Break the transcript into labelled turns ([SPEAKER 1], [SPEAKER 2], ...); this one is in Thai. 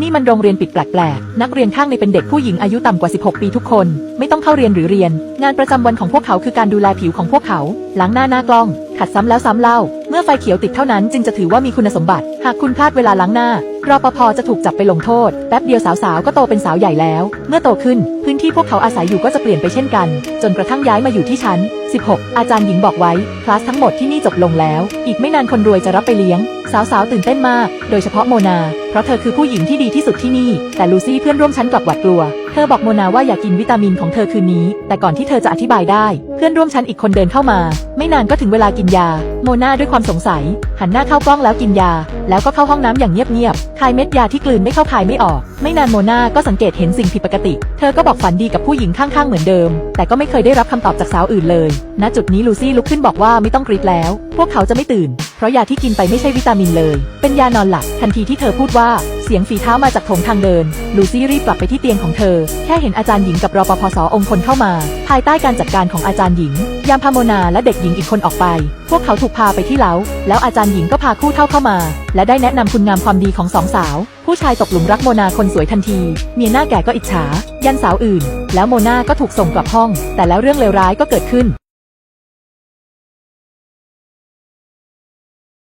[SPEAKER 1] นี่มันโรงเรียนปิดแปลกๆ นักเรียนข้างในเป็นเด็กผู้หญิงอายุต่ำกว่า 16 ปีทุกคน ไม่ต้องเข้าเรียนหรือเรียน งานประจำวันของพวกเขาคือการดูแลผิวของพวกเขา ล้างหน้าหน้ากล้อง ขัดซ้ำแล้วซ้ำเล่า เมื่อไฟเขียวติดเท่านั้นจึงจะถือว่ามีคุณสมบัติ หากคุณพลาดเวลาล้างหน้า รปภจะถูกจับไปลงโทษ แป๊บเดียวสาวๆ ก็โตเป็นสาวใหญ่แล้ว เมื่อโตขึ้น พื้นที่พวกเขาอาศัยอยู่ก็จะเปลี่ยนไปเช่นกัน จนกระทั่งย้ายมาอยู่ที่ชั้น 16 อาจารย์หญิงบอกไว้ คลาสทั้งหมดที่นี่จบลงแล้ว อีกไม่นานคนรวยจะรับไปเลี้ยง สาวๆ ตื่นเต้นมาก โดยเฉพาะโมนา เพราะเธอคือผู้หญิงที่ดีที่สุดที่นี่ แต่ลูซี่เพื่อนร่วมชั้นกลับหวาดกลัว เธอบอกโมนาว่าอยากกินวิตามินของเธอคืนนี้ แต่ก่อนที่เธอจะอธิบายได้ เพื่อนร่วมชั้นอีกคนเดินเข้ามา ไม่นานก็ถึงเวลากินยา โมนาด้วยความสงสัย หันหน้าเข้ากล้องแล้วกินยา แล้วก็เข้าห้องน้ำอย่างเงียบๆคายเม็ดยาที่กลืนไม่เข้าคายไม่ออก ไม่นานโมนาก็สังเกตเห็นสิ่งผิดปกติ เธอก็บอกฝันดีกับผู้หญิงข้างๆเหมือนเดิม แต่ก็ไม่เคยได้รับคำตอบจากสาวอื่นเลย ณ จุดนี้ลูซี่ลุกขึ้นบอกว่าไม่ต้องกรีดแล้ว พวกเขาจะไม่ตื่น เพราะยาที่กินไปไม่ใช่วิตามินเลย เป็นยานอนหลับ ทันทีที่เธอพูดว่า เสียงฝีเท้ามาจากโถงทางเดิน ลูซี่รีบกลับไปที่เตียงของเธอ แค่เห็นอาจารย์หญิงกับรปภสองคนเข้ามา ภายใต้การจัดการของอาจารย์หญิง ยามพาโมนาและเด็กหญิงอีกคนออกไป พวกเขาถูกพาไปที่เล้า แล้วอาจารย์หญิงก็พาคู่เท่าเข้ามา และได้แนะนำคุณงามความดีของสองสาว ผู้ชายตกหลุมรักโมนาคนสวยทันที เมียหน้าแก่ก็อิจฉา ยันสาวอื่น แล้วโมนาก็ถูกส่งกลับห้อง แต่แล้วเรื่องเลวร้ายก็เกิดขึ้น